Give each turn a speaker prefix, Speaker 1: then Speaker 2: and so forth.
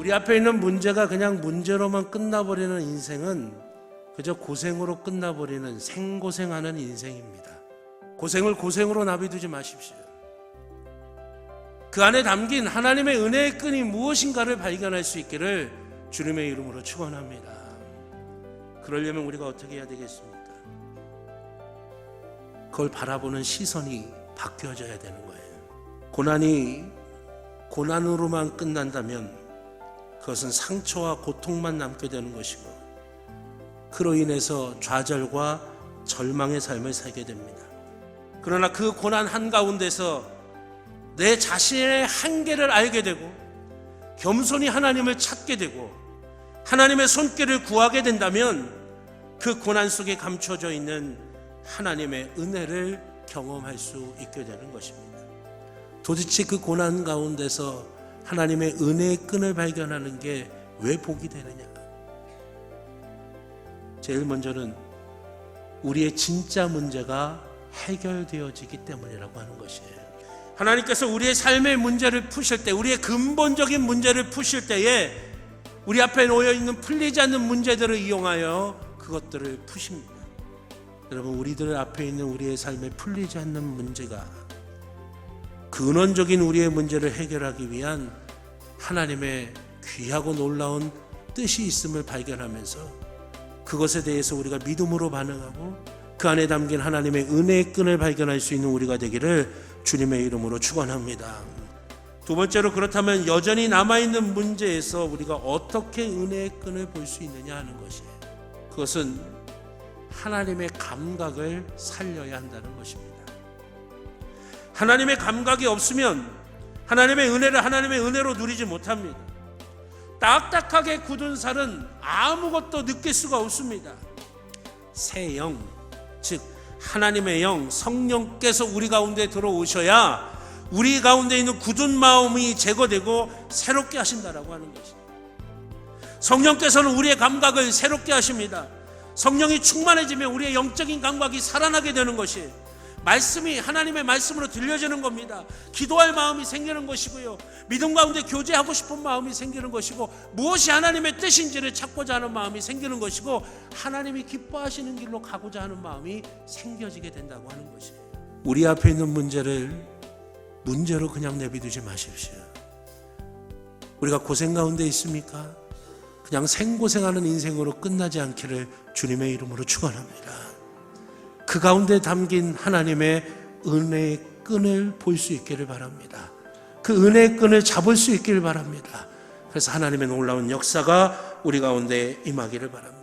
Speaker 1: 우리 앞에 있는 문제가 그냥 문제로만 끝나버리는 인생은 그저 고생으로 끝나버리는 생고생하는 인생입니다. 고생을 고생으로 납입두지 마십시오. 그 안에 담긴 하나님의 은혜의 끈이 무엇인가를 발견할 수 있기를 주님의 이름으로 축원합니다. 그러려면 우리가 어떻게 해야 되겠습니까? 그걸 바라보는 시선이 바뀌어져야 되는 거예요. 고난이 고난으로만 끝난다면 그것은 상처와 고통만 남게 되는 것이고 그로 인해서 좌절과 절망의 삶을 살게 됩니다. 그러나 그 고난 한가운데서 내 자신의 한계를 알게 되고 겸손히 하나님을 찾게 되고 하나님의 손길을 구하게 된다면 그 고난 속에 감춰져 있는 하나님의 은혜를 경험할 수 있게 되는 것입니다. 도대체 그 고난 가운데서 하나님의 은혜의 끈을 발견하는 게 왜 복이 되느냐? 제일 먼저는 우리의 진짜 문제가 해결되어지기 때문이라고 하는 것이에요. 하나님께서 우리의 삶의 문제를 푸실 때, 우리의 근본적인 문제를 푸실 때에 우리 앞에 놓여 있는 풀리지 않는 문제들을 이용하여 그것들을 푸십니다. 여러분, 우리들 앞에 있는 우리의 삶에 풀리지 않는 문제가 근원적인 우리의 문제를 해결하기 위한 하나님의 귀하고 놀라운 뜻이 있음을 발견하면서 그것에 대해서 우리가 믿음으로 반응하고 그 안에 담긴 하나님의 은혜의 끈을 발견할 수 있는 우리가 되기를 주님의 이름으로 축원합니다. 두 번째로 그렇다면 여전히 남아 있는 문제에서 우리가 어떻게 은혜의 끈을 볼 수 있느냐 하는 것이에요. 그것은 하나님의 감각을 살려야 한다는 것입니다. 하나님의 감각이 없으면 하나님의 은혜를 하나님의 은혜로 누리지 못합니다. 딱딱하게 굳은 살은 아무것도 느낄 수가 없습니다. 새 영, 즉 하나님의 영, 성령께서 우리 가운데 들어오셔야 우리 가운데 있는 굳은 마음이 제거되고 새롭게 하신다라고 하는 것입니다. 성령께서는 우리의 감각을 새롭게 하십니다. 성령이 충만해지면 우리의 영적인 감각이 살아나게 되는 것이에요. 말씀이 하나님의 말씀으로 들려지는 겁니다. 기도할 마음이 생기는 것이고요. 믿음 가운데 교제하고 싶은 마음이 생기는 것이고 무엇이 하나님의 뜻인지를 찾고자 하는 마음이 생기는 것이고 하나님이 기뻐하시는 길로 가고자 하는 마음이 생겨지게 된다고 하는 것이에요. 우리 앞에 있는 문제를 문제로 그냥 내비두지 마십시오. 우리가 고생 가운데 있습니까? 그냥 생고생하는 인생으로 끝나지 않기를 주님의 이름으로 축원합니다. 그 가운데 담긴 하나님의 은혜의 끈을 볼 수 있기를 바랍니다. 그 은혜의 끈을 잡을 수 있기를 바랍니다. 그래서 하나님의 놀라운 역사가 우리 가운데 임하기를 바랍니다.